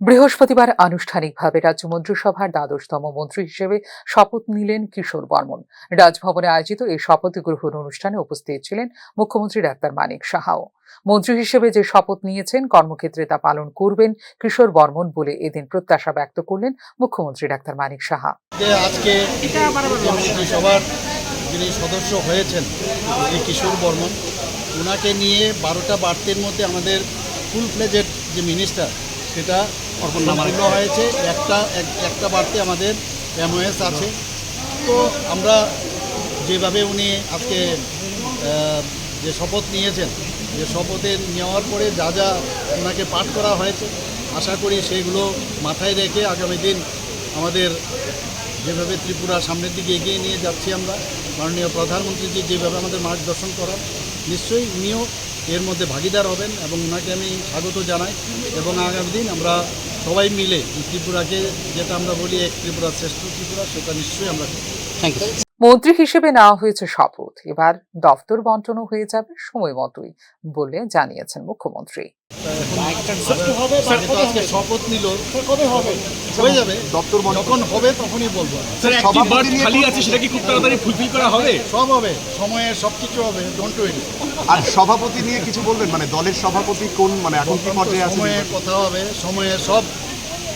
বৃহস্পতিবার আনুষ্ঠানিকভাবে রাজ্য মন্ত্রিসভার দ্বাদশতম মন্ত্রী হিসেবে শপথ নিলেন কিশোর বর্মন। রাজভবনে আয়োজিত এই শপথ গ্রহণ অনুষ্ঠানে উপস্থিত ছিলেন মুখ্যমন্ত্রী ডাক্তার মানিক সাহাও। মন্ত্রী হিসেবে যে শপথ নিয়েছেন, কর্মক্ষেত্রে তা পালন করবেন কিশোর বর্মন বলে এদিন প্রত্যাশা ব্যক্ত করলেন মুখ্যমন্ত্রী ডাক্তার মানিক সাহা। আজকে মন্ত্রিসভার যিনি সদস্য হয়েছেন কিশোর বর্মন ওনাকে নিয়ে বারোটা বার্তের মধ্যে আমাদের ফুল ফ্লেজেড যে মিনিস্টার সেটা সম্পূর্ণ হয়েছে, একটা, এক- একটা বার্তে আমাদের এমওএস আছে। তো আমরা যেভাবে উনি আজকে যে শপথ নিয়েছেন, যে শপথে নেওয়ার পরে যা যা ওনাকে পাঠ করা হয়েছে, আশা করি সেগুলো মাথায় রেখে আগামী দিন আমাদের যেভাবে ত্রিপুরা সামনের দিকে এগিয়ে নিয়ে যাচ্ছি আমরা, মাননীয় প্রধানমন্ত্রীজি যেভাবে আমাদের মার্গদর্শন করার নিশ্চয়ই উনিও এর মধ্যে ভাগিদার হবেন এবং ওনাকে আমি স্বাগত জানাই এবং আগামী দিন আমরা সবাই মিলে ত্রিপুরাকে যেটা আমরা বলি এক ত্রিপুরা শ্রেষ্ঠ ত্রিপুরা সেটা নিশ্চয়ই আমরা করব। মন্ত্রী হিসেবে নেওয়া হয়েছে শপথ। এবার দফতর বন্টনও হয়ে যাবে সময় মতোই বলে জানিয়েছেন মুখ্যমন্ত্রী। আগে তো আজকে শপথ নিল কবে হবে হয়ে যাবে দপ্তর যখন হবে তখনই বলব। সভাপতি নিয়ে খালি আছে সেটা কি খুব তাড়াতাড়ি ফুলফিল করা হবে? সব হবে সময়ে সব কিছু হবে ডোন্ট ওয়েরি আর সভাপতি নিয়ে কিছু বলবেন? মানে দলের সভাপতি কোন মানে এখন কি পর্যায়ে আছে সময়ে কথা হবে সময়ে সব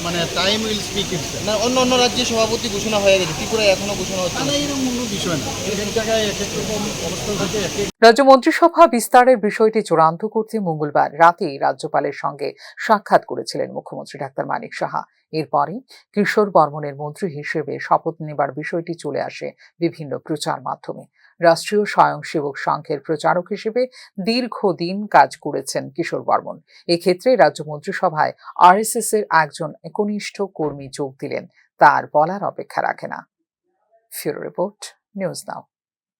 মানে টাইম উইল স্পিক ইট না অন্য অন্য রাজ্যে সভাপতি ঘোষণা হয়ে গেছে ত্রিপুরায় এখনও ঘোষণা হচ্ছে না। এরকম কোনো বিষয় না। এক জায়গায় এক এক রকম অবস্থা থাকে এক এক রাজ্য মন্ত্রিসভা বিস্তারের বিষয়টি চূড়ান্ত করতে মঙ্গলবার রাতেই রাজ্যপালের সঙ্গে সাক্ষাৎ করেছিলেন মুখ্যমন্ত্রী ডাক্তার মানিক সাহা। এরপরই কিশোর বর্মনের মন্ত্রী হিসেবে শপথ নেবার বিষয়টি চলে আসে বিভিন্ন প্রচার মাধ্যমে। রাষ্ট্রীয় স্বয়ংসেবক সংঘের প্রচারক হিসেবে দীর্ঘদিন কাজ করেছেন কিশোর বর্মন। এক্ষেত্রে রাজ্য মন্ত্রিসভায় আরএসএস এর একজন একনিষ্ঠ কর্মী যোগ দিলেন, তার বলার অপেক্ষা রাখে না। ফিউরো রিপোর্ট, নিউজ নাও।